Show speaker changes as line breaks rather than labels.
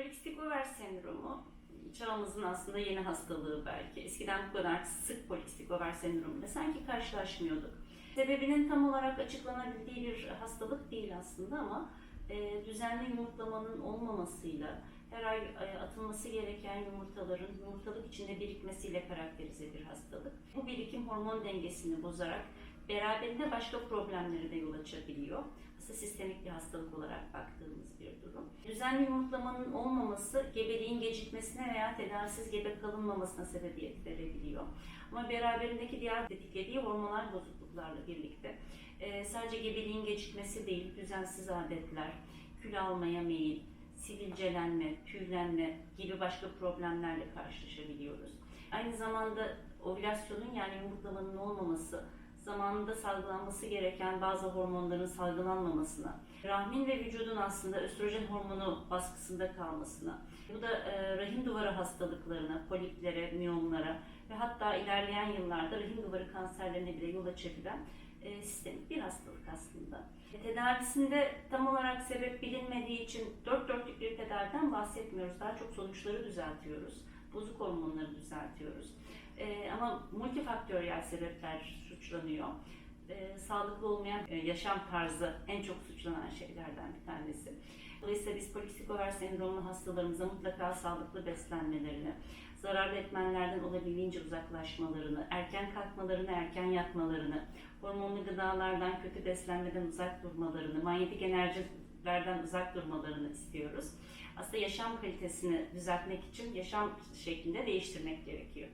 Polikistik over sendromu çağımızın aslında yeni hastalığı belki. Eskiden bu kadar sık polikistik over sendromuyla sanki karşılaşmıyorduk. Sebebinin tam olarak açıklanabildiği bir hastalık değil aslında ama e, düzenli yumurtlamanın olmamasıyla her ay e, atılması gereken yumurtaların yumurtalık içinde birikmesiyle karakterize bir hastalık. Bu birikim hormon dengesini bozarak beraberinde başka problemleri de yol açabiliyor. Aslında sistemik bir hastalık olarak. Düzenli yumurtlamanın olmaması gebeliğin gecikmesine veya tedavisiz gebe kalınmamasına sebebiyet verebiliyor. Ama beraberindeki diğer tetiklediği hormonal bozukluklarla birlikte e, sadece gebeliğin gecikmesi değil, düzensiz adetler, kül almaya meyil, sivilcelenme, tüylenme gibi başka problemlerle karşılaşabiliyoruz. Aynı zamanda ovülasyonun yani yumurtlamanın olmaması, zamanında salgılanması gereken bazı hormonların salgılanmamasına, rahmin ve vücudun aslında östrojen hormonu baskısında kalmasına, bu da e, rahim duvarı hastalıklarına, poliplere, miyomlara ve hatta ilerleyen yıllarda rahim duvarı kanserlerine bile yol açabilen e, sistemik bir hastalık aslında. E, Tedavisinde tam olarak sebep bilinmediği için dört dörtlük bir tedaviden bahsetmiyoruz. Daha çok sonuçları düzeltiyoruz. Bozuk hormonları düzeltiyoruz. E, ama multifaktöriyel sebepler suçlanıyor. E, sağlıklı olmayan e, yaşam tarzı en çok suçlanan şeylerden bir tanesi. Dolayısıyla biz polikistik over sendromlu hastalarımıza mutlaka sağlıklı beslenmelerini, zararlı etmenlerden olabildiğince uzaklaşmalarını, erken kalkmalarını, erken yatmalarını, hormonlu gıdalardan, kötü beslenmeden uzak durmalarını, manyetik enerjilerden uzak durmalarını istiyoruz. Aslında yaşam kalitesini düzeltmek için yaşam şeklinde değiştirmek gerekiyor.